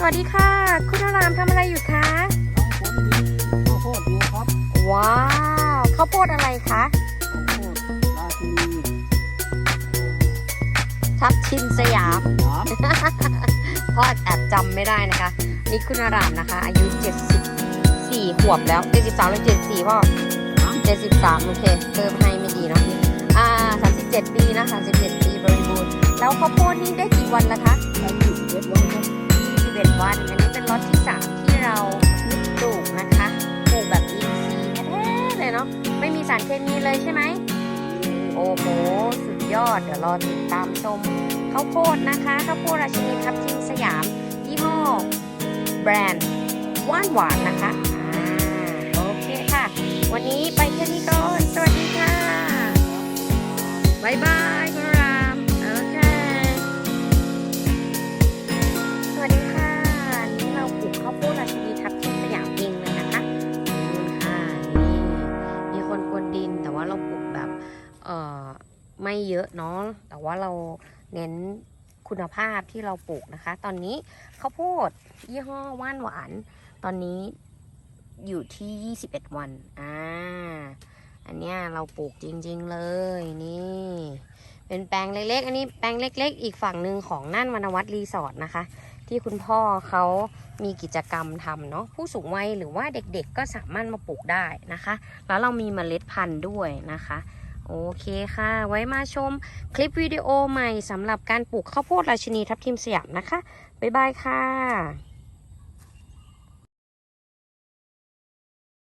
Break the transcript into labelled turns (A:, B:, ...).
A: สวัสดีค่ะ คุณอารามทำอะไรอยู่คะ
B: น้องฝนมีข้าวโพดอยู่ครับ
A: ว้าวข้าวโพดอะไรคะ
B: ข้าวโพดราชินี
A: ทับทิมสยาม
B: สยาม
A: พ่อแอบจำไม่ได้นะคะ นี่คุณอารามนะคะ อายุ 74 ขวบแล้ว 73หรือ74พ่อ73 โอเคเติมให้ไม่ดีเนาะอ่า37 ปีนะ37 ปีบริบูรณ์ แล้วข้าวโพดนี่ได้กี่วันละคะ
B: ได้ยี่สิบเอ็ดวันครับ
A: 21 วัน อันนี้เป็นล็อตที่ 3 ที่เราปลูกนะคะปลูกแบบอินทรีย์แท้ๆเลยเนาะไม่มีสารเคมีเลยใช่ไหมโอ้โหสุดยอด เดี๋ยวรอติดตามชมข้าวโพดนะคะข้าวโพดราชินีทับทิมสยาม ยี่ห้อ แบรนด์หวานหวานนะคะอ่าโอเคค่ะ วันนี้ไปแค่นี้ก่อน สวัสดีค่ะบายบาย ไม่เยอะเนาะแต่ว่าเราเน้นคุณภาพที่เราปลูกนะคะ ตอนนี้ข้าวโพดยี่ห้อว่านหวาน ตอนนี้อยู่ที่ 21 วัน อ่า อันเนี้ยเราปลูกจริง ๆ เลย นี่ เป็นแปลงเล็กๆ อันนี้แปลงเล็ก ๆ อีกฝั่งหนึ่งของน่านวรรณวัฒน์รีสอร์ทนะคะ ที่คุณพ่อเขามีกิจกรรมทำเนาะ ผู้สูงวัยหรือว่าเด็กๆ ก็สามารถมาปลูกได้นะคะ แล้วเรามีเมล็ดพันธุ์ด้วยนะคะ โอเคค่ะ ไว้มาชมคลิปวิดีโอใหม่สำหรับการปลูกข้าวโพดราชินีทับทิมสยามนะคะ บ๊ายบายค่ะ